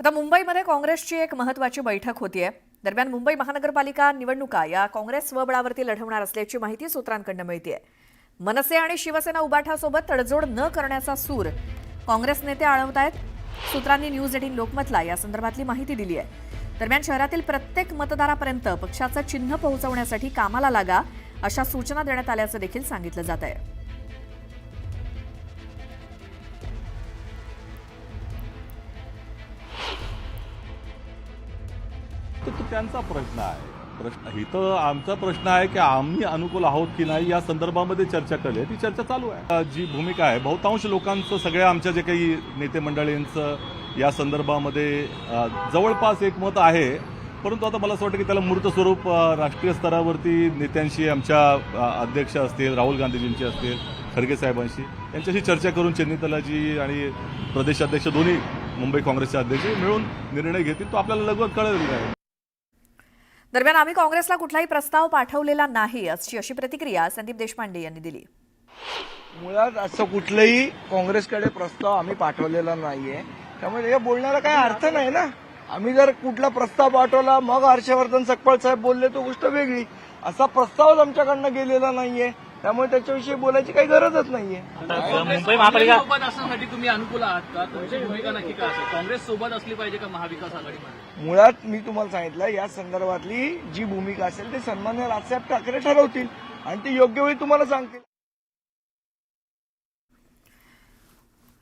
आता मुंबईमध्ये काँग्रेसची एक महत्वाची बैठक होतीये. दरम्यान मुंबई महानगरपालिका निवडणुका या काँग्रेस स्वबळावरती लढवणार असल्याची माहिती सूत्रांकडनं मिळतीये. मनसे आणि शिवसेना उबाठासोबत तडजोड न करण्याचा सूर काँग्रेस नेते आळवत आहेत सूत्रांनी न्यूज एटीन लोकमतला या संदर्भातली माहिती दिली आहे दरम्यान शहरातील प्रत्येक मतदारापर्यंत पक्षाचं चिन्ह पोहोचवण्यासाठी कामाला लागा अशा सूचना देण्यात आल्याचं देखील सांगितलं जात आहे तो त्यांचा प्रश्न आहे. प्रश्न इथं आमचा प्रश्न आहे की आम्ही अनुकूल आहोत की नाही या संदर्भामध्ये चर्चा केली ती चर्चा चालू आहे. जी भूमिका आहे बहुतांश लोकांचं सगळ्या आमच्या जे काही नेते मंडळींचं या संदर्भामध्ये जवळपास एक मत आहे. परंतु आता मला असं वाटतं की त्याला मूर्त स्वरूप राष्ट्रीय स्तरावरती नेत्यांशी आमच्या अध्यक्ष असतील राहुल गांधीजींचे असतील खरगे साहेबांशी यांच्याशी चर्चा करून चेन्नीतलाजी आणि प्रदेशाध्यक्ष दोन्ही मुंबई काँग्रेसचे अध्यक्ष मिळून निर्णय घेतील तो आपल्याला लगभग कळेल दरम्यान आम्ही काँग्रेसला कुठलाही प्रस्ताव पाठवलेला नाही अशी अशी प्रतिक्रिया संदीप देशपांडे यांनी दिली. मुळात असं कुठलंही काँग्रेसकडे प्रस्ताव आम्ही पाठवलेला नाहीये. त्यामुळे हे बोलण्याला काही अर्थ नाही ना? आम्ही जर कुठला प्रस्ताव पाठवला मग हर्षवर्धन सकपाळ साहेब बोलले तो गोष्ट वेगळी. असा प्रस्तावच आमच्याकडनं गेलेला नाहीये. त्यामुळे त्याच्याविषयी बोलायची काही गरजच नाहीये. मुंबई महापालिका सोबत असण्यासाठी तुम्ही अनुकूल आहात का? तुमची भूमिका नक्की काय असेल? काँग्रेस सोबत असली पाहिजे का महाविकास आघाडीमध्ये? मुळात मी तुम्हाला सांगितलं या संदर्भातली जी भूमिका असेल ते सन्मान्य राजसाहेब ठाकरे ठरवतील. आणि ती योग्य वेळी तुम्हाला सांगतील.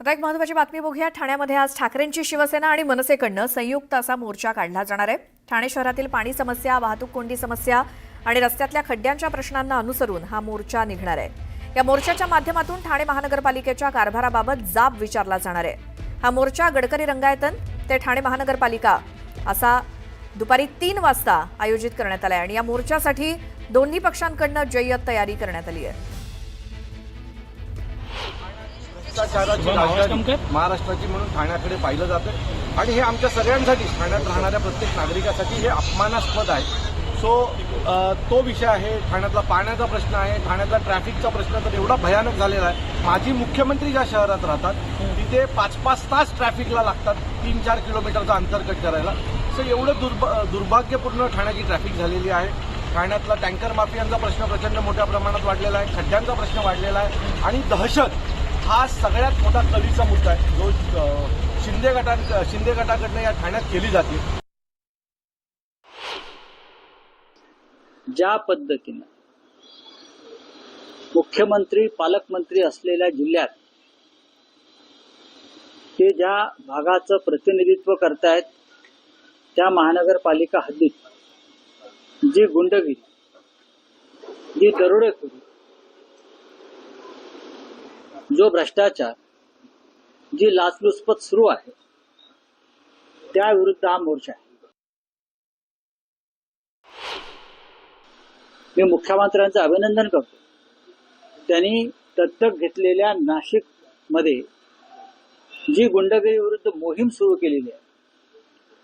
आता एक महत्वाची बातमी बघूया. ठाण्यामध्ये आज ठाकरेंची शिवसेना आणि मनसेकडनं संयुक्त असा मोर्चा काढला जाणार आहे. ठाणे शहरातील पाणी समस्या वाहतूक कोंडी समस्या आणि रस्त्यातल्या खड्ड्यांच्या प्रश्नांना अनुसरून हा मोर्चा निघणार आहे. या मोर्चाच्या माध्यमातून ठाणे महानगरपालिकेच्या कारभाराबाबत जाब विचारला जाणार आहे. हा मोर्चा गडकरी रंगायतन ते ठाणे महानगरपालिका असा दुपारी तीन वाजता आयोजित करण्यात आला आहे आणि या मोर्चासाठी दोन्ही पक्षांकडनं जय्यत तयारी करण्यात आली आहे. महाराष्ट्राची म्हणून ठाण्याकडे पाहिलं जातं. आणि हे आमच्या सगळ्यांसाठी ठाण्यात राहणाऱ्या प्रत्येक नागरिकासाठी हे अपमानास्पद आहे. सो तो विषय आहे ठाण्यातला पाण्याचा प्रश्न आहे ठाण्यातला ट्रॅफिकचा प्रश्न तर एवढा भयानक झालेला आहे. माजी मुख्यमंत्री ज्या शहरात राहतात तिथे पाच पाच तास ट्रॅफिकला लागतात तीन चार किलोमीटरचं अंतर कट करायला. सो एवढं दुर्भ दुर्भाग्यपूर्ण ठाण्याची ट्रॅफिक झालेली आहे. ठाण्यातला टँकर माफियांचा प्रश्न प्रचंड मोठ्या प्रमाणात वाढलेला आहे खड्ड्यांचा प्रश्न वाढलेला आहे आणि दहशत हा सगळ्यात मोठा कलीचा मुद्दा आहे. जो शिंदे गटां शिंदे गटाकडनं या ठाण्यात केली जाते. ज्या पद्धतीनं मुख्यमंत्री पालकमंत्री असलेल्या जिल्ह्यात ते ज्या भागाचं प्रतिनिधित्व करतायत त्या महानगरपालिका हद्दीत जी गुंडगिरी जी दरोडेखोरी जो भ्रष्टाचार जी लाचलुचपत सुरू आहे त्याविरुद्ध हा मोर्चा आहे. मी मुख्यमंत्र्यांचं अभिनंदन करतो. त्यांनी दत्तक घेतलेल्या नाशिकमध्ये जी गुंडगिरी विरुद्ध मोहीम सुरू केलेली आहे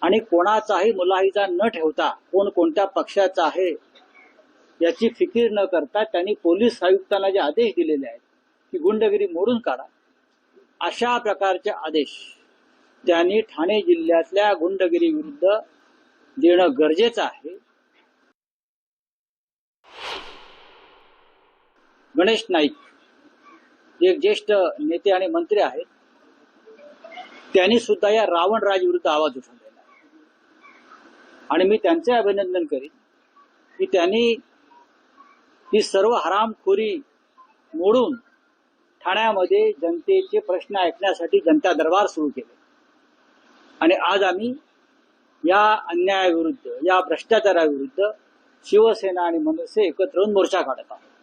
आणि कोणाचाही मुलाहिजा न ठेवता कोण कोणत्या पक्षाचा आहे याची फिकीर न करता त्यांनी पोलीस आयुक्तांना जे आदेश दिलेले आहेत की गुंडगिरी मोडून काढा. अशा प्रकारचे आदेश त्यांनी ठाणे जिल्ह्यातल्या गुंडगिरी विरुद्ध देणं गरजेचं आहे. गणेश नाईक जे एक ज्येष्ठ नेते आणि मंत्री आहेत. त्यांनी सुद्धा या रावण राज विरुद्ध आवाज उठवलेला आहे आणि मी त्यांचे अभिनंदन करीन की त्यांनी ही सर्व हरामखोरी मोडून ठाण्यामध्ये जनतेचे प्रश्न ऐकण्यासाठी जनता दरबार सुरू केले. आणि आज आम्ही या अन्यायाविरुद्ध या भ्रष्टाचाराविरुद्ध शिवसेना आणि मनसे एकत्र मोर्चा काढत आहोत.